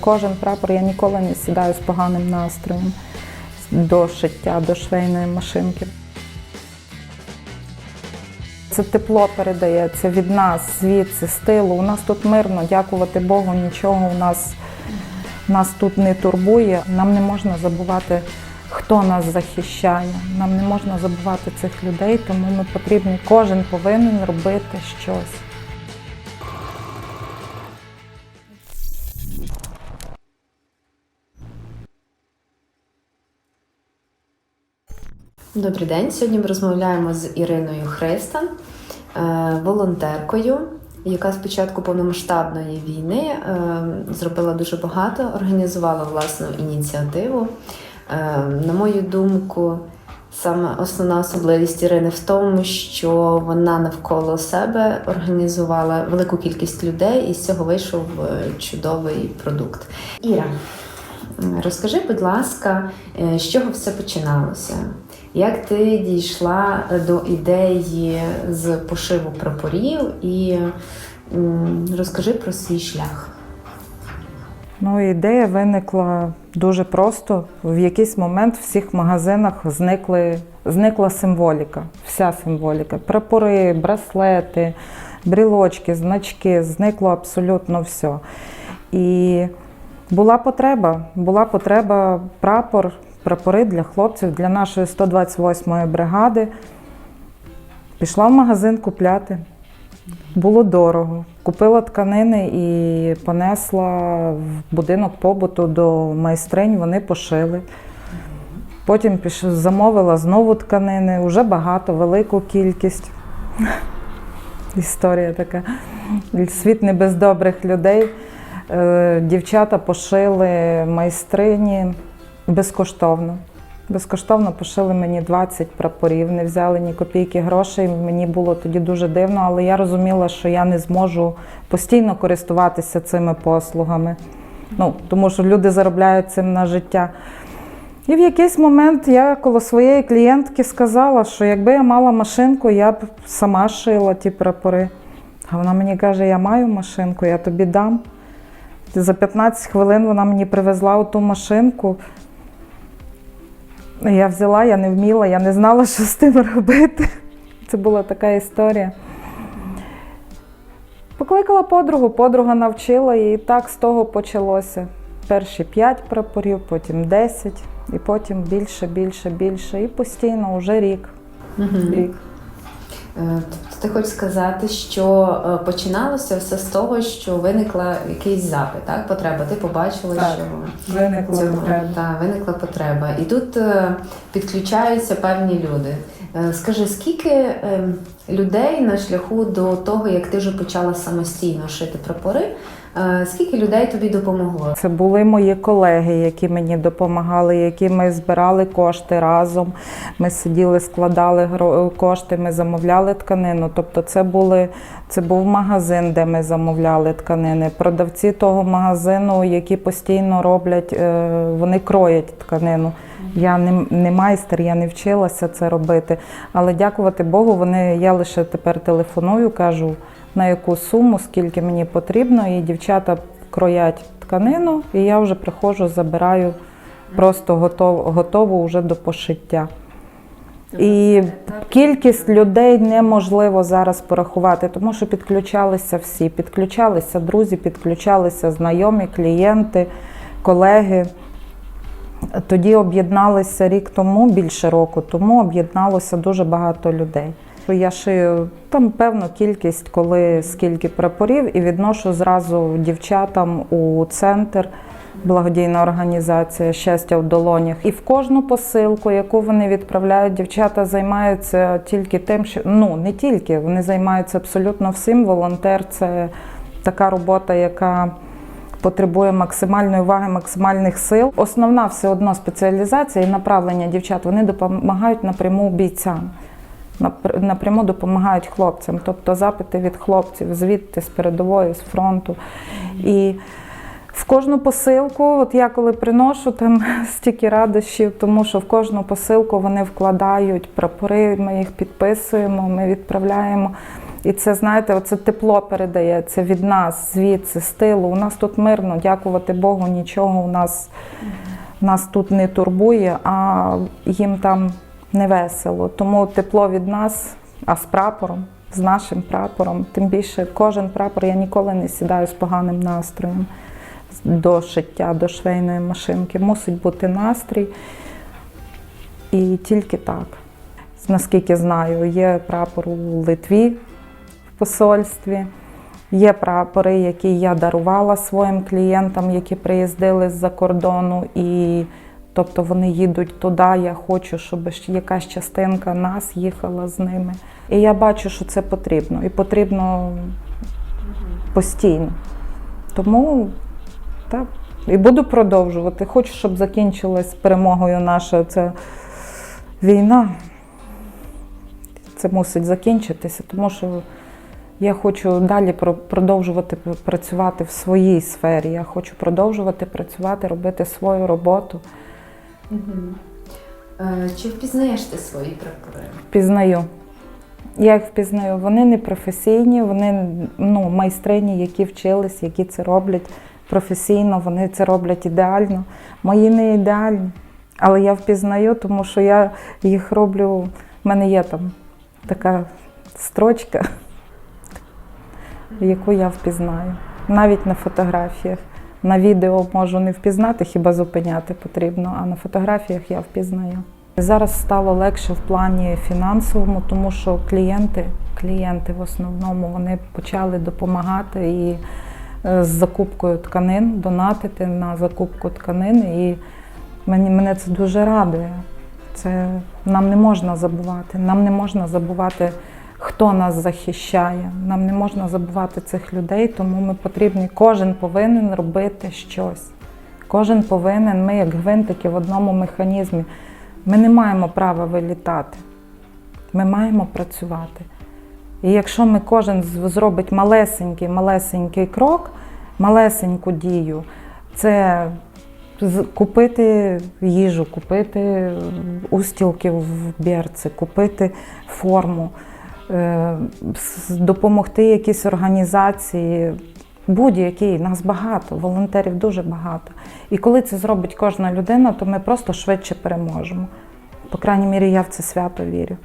Кожен прапор я ніколи не сідаю з поганим настроєм до шиття, до швейної машинки. Це тепло передається від нас, звідси, з тилу. У нас тут мирно, дякувати Богу, нічого у нас, нас тут не турбує. Нам не можна забувати, хто нас захищає. Нам не можна забувати цих людей, тому ми потрібні, кожен повинен робити щось. Добрий день. Сьогодні ми розмовляємо з Іриною Христан, е, волонтеркою, яка з початку повномасштабної війни е, зробила дуже багато, організувала власну ініціативу. Е, На мою думку, саме основна особливість Ірини в тому, що вона навколо себе організувала велику кількість людей, і з цього вийшов чудовий продукт. Іра, розкажи, будь ласка, з чого все починалося? Як ти дійшла до ідеї з пошиву прапорів і розкажи про свій шлях? Ну, ідея виникла дуже просто. В якийсь момент в всіх магазинах зникли, зникла символіка, вся символіка. Прапори, браслети, брілочки, значки, зникло абсолютно все. І була потреба, була потреба прапор, прапори для хлопців, для нашої 128-ї бригади. Пішла в магазин купляти. Було дорого. Купила тканини і понесла в будинок побуту до майстринь, вони пошили. Потім піш... замовила знову тканини, вже багато, велику кількість. Історія така. Світ не без добрих людей. Е, Дівчата пошили майстрині безкоштовно. Безкоштовно пошили мені 20 прапорів, не взяли ні копійки грошей. Мені було тоді дуже дивно, але я розуміла, що я не зможу постійно користуватися цими послугами. Ну, тому що люди заробляють цим на життя. І в якийсь момент я коло своєї клієнтки сказала, що якби я мала машинку, я б сама шила ті прапори. А вона мені каже, я маю машинку, я тобі дам. За 15 хвилин вона мені привезла ту машинку. Я взяла, я не вміла, я не знала, що з тим робити. Це була така історія. Покликала подругу, подруга навчила, і так з того почалося. Перші п'ять прапорів, потім 10, і потім більше, більше, більше. І постійно вже рік. рік. Тобто ти хочеш сказати, що е, починалося все з того, що виникла якийсь запит, так? Потреба. Ти побачила, Так. що Виникла цього- потреба. та, виникла потреба. І тут е, підключаються певні люди. Скажи, скільки е, людей на шляху до того, як ти вже почала самостійно шити прапори, скільки людей тобі допомогло? Це були мої колеги, які мені допомагали, які ми збирали кошти разом. Ми сиділи, складали кошти, ми замовляли тканину. Тобто, це були це був магазин, де ми замовляли тканини. Продавці того магазину, які постійно роблять, е, вони кроять тканину. Я не, не майстер, я не вчилася це робити. Але дякувати Богу, вони я лише тепер телефоную, кажу на яку суму, скільки мені потрібно, і дівчата кроять тканину, і я вже приходжу, забираю просто готов, готову вже до пошиття. І кількість людей неможливо зараз порахувати, тому що підключалися всі. Підключалися друзі, підключалися знайомі, клієнти, колеги. Тоді об'єдналися рік тому, більше року тому об'єдналося дуже багато людей. Я шию там певну кількість, коли скільки прапорів, і відношу зразу дівчатам у центр. Благодійна організація Щастя в долонях. І в кожну посилку, яку вони відправляють, дівчата займаються тільки тим, що ну не тільки, вони займаються абсолютно всім. Волонтер це така робота, яка потребує максимальної уваги, максимальних сил. Основна все одно спеціалізація і направлення дівчат вони допомагають напряму бійцям. Напр- Напряму допомагають хлопцям, тобто запити від хлопців звідти з передової, з фронту. І в кожну посилку, от я коли приношу там стільки радощів, тому що в кожну посилку вони вкладають прапори, ми їх підписуємо, ми відправляємо. І це, знаєте, оце тепло передається від нас, звідси, з тилу. У нас тут мирно, дякувати Богу, нічого у нас, нас тут не турбує, а їм там не весело. Тому тепло від нас, а з прапором, з нашим прапором. Тим більше кожен прапор я ніколи не сідаю з поганим настроєм до шиття, до швейної машинки. Мусить бути настрій. І тільки так. Наскільки знаю, є прапор у Литві в посольстві, є прапори, які я дарувала своїм клієнтам, які приїздили з-за кордону. І тобто вони їдуть туди. Я хочу, щоб якась частинка нас їхала з ними. І я бачу, що це потрібно. І потрібно постійно. Тому так. І буду продовжувати. Хочу, щоб закінчилась перемогою наша ця війна. Це мусить закінчитися, тому що я хочу далі про- продовжувати працювати в своїй сфері. Я хочу продовжувати працювати, робити свою роботу. Е, Чи впізнаєш ти свої прапори? Впізнаю. Я їх впізнаю. Вони не професійні, вони ну, майстрині, які вчились, які це роблять професійно, вони це роблять ідеально. Мої не ідеальні, але я впізнаю, тому що я їх роблю. в мене є там така строчка, яку я впізнаю. Навіть на фотографіях. На відео можу не впізнати, хіба зупиняти потрібно, а на фотографіях я впізнаю. Зараз стало легше в плані фінансовому, тому що клієнти, клієнти в основному вони почали допомагати і е, з закупкою тканин, донатити на закупку тканин. І мені, мене це дуже радує. Це нам не можна забувати. Нам не можна забувати, хто нас захищає. Нам не можна забувати цих людей, тому ми потрібні. Кожен повинен робити щось. Кожен повинен, ми як гвинтики в одному механізмі. Ми не маємо права вилітати. Ми маємо працювати. І якщо ми кожен зробить малесенький, малесенький крок, малесеньку дію, це купити їжу, купити устілки в бірці, купити форму, допомогти якійсь організації, будь-якій, нас багато, волонтерів дуже багато. І коли це зробить кожна людина, то ми просто швидше переможемо. По крайній мірі, я в це свято вірю.